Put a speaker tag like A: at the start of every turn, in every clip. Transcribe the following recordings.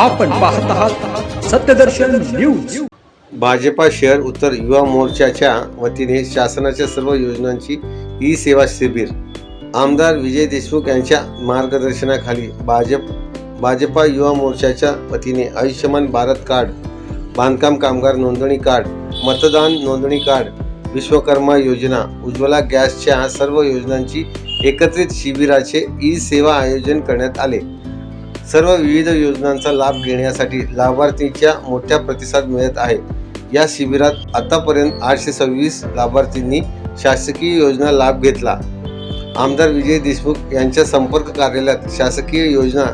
A: आपण पाहत आहात सत्यदर्शन न्यूज.
B: भाजपा शहर उत्तर युवा मोर्चाच्या वतीने शासनाच्या सर्व योजनांची ई सेवा शिबिर. आमदार विजय देशमुख यांच्या मार्गदर्शनाखाली भाजप भाजपा युवा मोर्चाच्या वतीने आयुष्यमान भारत कार्ड बांधकाम कामगार नोंदणी कार्ड मतदान नोंदणी कार्ड विश्वकर्मा योजना उज्ज्वला गॅसच्या सर्व योजनांची एकत्रित शिबिराचे ई सेवा आयोजन करण्यात आले. सर्व विविध योजनांचा लाभ घेण्यासाठी लाभार्थींच्या मोठ्या प्रतिसाद मिळत आहे. या शिबिरात आतापर्यंत आठशे सव्वीस लाभार्थींनी शासकीय योजना लाभ घेतला. आमदार विजय देशमुख यांच्या संपर्क कार्यालयात शासकीय योजना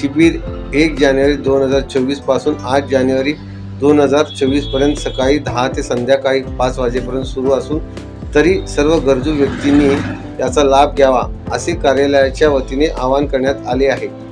B: शिबिर एक जानेवारी दोन हजार चोवीसपासून आठ जानेवारी दोन हजार चोवीसपर्यंत सकाळी दहा ते संध्याकाळी पाच वाजेपर्यंत सुरू असून तरी सर्व गरजू व्यक्तींनी याचा लाभ घ्यावा असे कार्यालयाच्या वतीने आवाहन करण्यात आले आहे.